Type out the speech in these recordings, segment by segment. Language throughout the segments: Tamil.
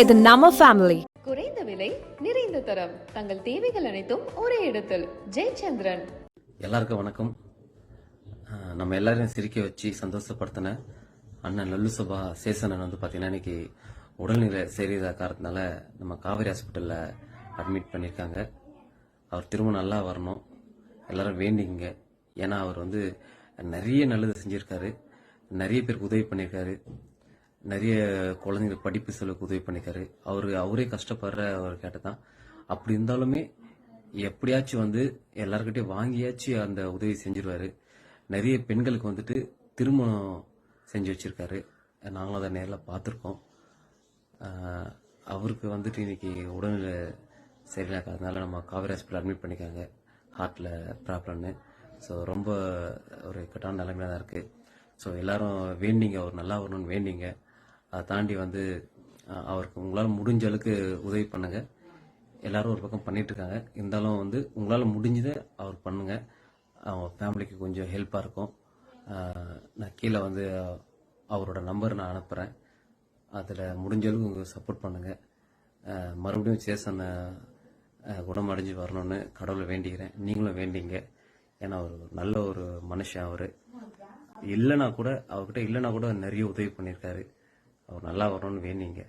இது நம்ம ஃபேமிலி குறைந்த விலை நிறைந்த தரம். தங்கள் தேவைகள் அனைத்தும் ஒரே இடத்தில். ஜெயச்சந்திரன். எல்லாருக்கும் வணக்கம். நம்ம எல்லாரையும் சிரிக்க வச்சு சந்தோஷப்படுத்தின அண்ணன் லல்லு சபா சேசனன் வந்து பார்த்தீங்கன்னா இன்னைக்கு உடல்நிலை சரியில்லாத காரணத்தினால நம்ம காவேரி ஹாஸ்பிட்டலில் அட்மிட் பண்ணியிருக்காங்க. அவர் திரும்ப நல்லா வரணும். எல்லாரும் வேண்டிங்க ஏன்னா அவர் வந்து நிறைய நல்லது செஞ்சிருக்காரு. நிறைய பேருக்கு உதவி பண்ணியிருக்காரு. நிறைய குழந்தைங்க படிப்பு செலவுக்கு உதவி பண்ணிக்காரு அவரு அவரே கஷ்டப்படுற அவர் கேட்டதான். அப்படி இருந்தாலுமே எப்படியாச்சும் வந்து எல்லார்கிட்டயும் வாங்கியாச்சும் அந்த உதவி செஞ்சிருவாரு. நிறைய பெண்களுக்கு வந்துட்டு திருமணம் செஞ்சு வச்சிருக்காரு. நாங்களும் அதை நேரில் பார்த்துருக்கோம். அவருக்கு வந்துட்டு இன்னைக்கு உடல்நிலை சரியில்லாதனால நம்ம காவேரி ஹாஸ்பிட்டல் அட்மிட் பண்ணிக்காங்க. ஹார்ட்டில் ப்ராப்ளம்னு ஸோ ரொம்ப ஒரு இக்கட்டான நிலைமையில தான் இருக்குது ஸோ எல்லாரும் வேண்டிங்க. அவர் நல்லா வரணும்னு வேண்டிங்க. அதை தாண்டி வந்து அவருக்கு உங்களால் முடிஞ்ச அளவுக்கு உதவி பண்ணுங்க. எல்லாரும் ஒரு பக்கம் பண்ணிட்டு இருக்காங்க. இருந்தாலும் வந்து உங்களால் முடிஞ்சதை அவர் பண்ணுங்க. அவங்க ஃபேமிலிக்கு கொஞ்சம் ஹெல்ப்பாக இருக்கும். நான் கீழே வந்து அவரோட நம்பர் நான் அனுப்புகிறேன் அதில் முடிஞ்ச அளவுக்கு உங்களுக்கு சப்போர்ட் பண்ணுங்க. மறுபடியும் சேசனை குணமடைஞ்சு வரணும்னு கடவுளை வேண்டிக்கிறேன். நீங்களும் வேண்டிங்க. ஏன்னா அவர் நல்ல ஒரு மனுஷன் அவர். இல்லைனா கூட அவர்கிட்ட இல்லைனா கூட நிறைய உதவி பண்ணியிருக்காரு. அவர் நல்லா வரணும்னு வேணிங்க.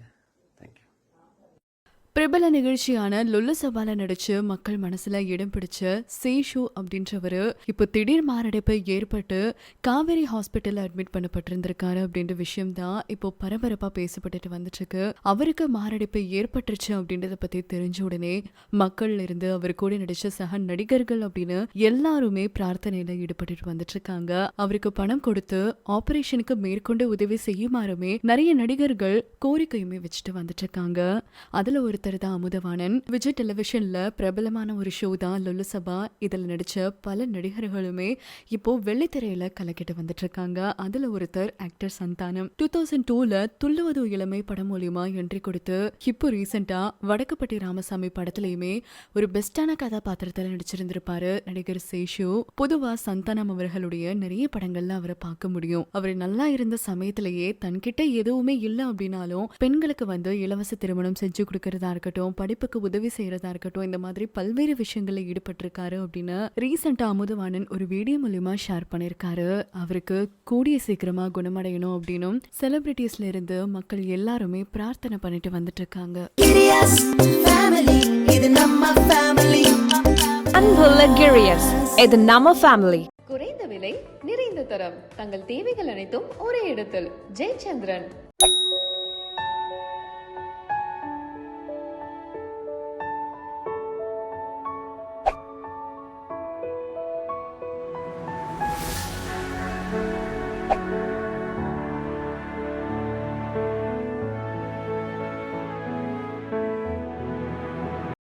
பிரபல நிகழ்ச்சியான லொல்ல சபால நடிச்சு மக்கள் மனசுல இடம் பிடிச்ச சேஷு அப்படின்றவரு இப்போ திடீர் மாரடைப்பு ஏற்பட்டு காவேரி ஹாஸ்பிட்டல்ல அட்மிட் பண்ணப்பட்டிருந்திருக்காரு அப்படின்ற விஷயம் தான் இப்போ பரபரப்பா பேசப்பட்டுட்டு வந்துட்டு இருக்கு அவருக்கு மாரடைப்பு ஏற்பட்டுருச்சு அப்படின்றத பத்தி தெரிஞ்ச உடனே மக்கள் இருந்து அவர் கூட நடிச்ச சக நடிகர்கள் அப்படின்னு எல்லாருமே பிரார்த்தனையில ஈடுபட்டுட்டு வந்துட்டு இருக்காங்க அவருக்கு பணம் கொடுத்து ஆபரேஷனுக்கு மேற்கொண்டு உதவி செய்யுமாறுமே நிறைய நடிகர்கள் கோரிக்கையுமே வச்சுட்டு வந்துட்டு இருக்காங்க அதுல ஒருத்தர் தான் அமுதவாணன். விஜய் டெலிவிஷன்ல பிரபலமான ஒரு ஷோ தான் லொல்லு சபா. இதில் நடிச்ச பல நடிகர்களுமே இப்போ வெள்ளித்திரையில கலக்கிட்டு வந்துட்டு இருக்காங்க. அதுல ஒருத்தர் ஆக்டர் சந்தானம். டூ தௌசண்ட் டூல துள்ளுவது இளமை படம் மூலியமா என்ட்ரி கொடுத்து இப்போ ரீசெண்டா வடக்குப்பட்டி ராமசாமி படத்துலயுமே ஒரு பெஸ்டான கதாபாத்திரத்தில் நடிச்சிருந்திருப்பாரு நடிகர் சேஷு. பொதுவா சந்தானம் அவர்களுடைய நிறைய படங்கள்ல அவரை பார்க்க முடியும். அவர் நல்லா இருந்த சமயத்திலேயே தன்கிட்ட எதுவுமே இல்லை அப்படின்னாலும் பெண்களுக்கு வந்து இலவச திருமணம் செஞ்சு கொடுக்கறதா இருக்கட்டும் படிப்புக்கு உதவி செய்யறதா இருக்கட்டும் இந்த மாதிரி பல்வேறு விஷயங்கள்ல ஈடுபட்டிருக்காரு அப்படின்னு ரீசெண்டா அமுதவாணன் ஒரு வீடியோ மூலியமா ஷேர் பண்ணிருக்காரு. அவருக்கு கூடிய சீக்கிரமா குணமடையணும் அப்படின்னும் செலிபிரிட்டிஸ்ல இருந்து மக்கள் எல்லாருமே பிரார்த்தனை பண்ணிட்டு வந்துட்டு இருக்காங்க Girias family, இது நம்ம family. அன்புள்ள கிரியஸ் இது நம்ம ஃபேமிலி குறைந்த விலை நிறைந்த தரம். தங்கள் தேவைகள் அனைத்தும் ஒரே இடத்தில். ஜெயச்சந்திரன்.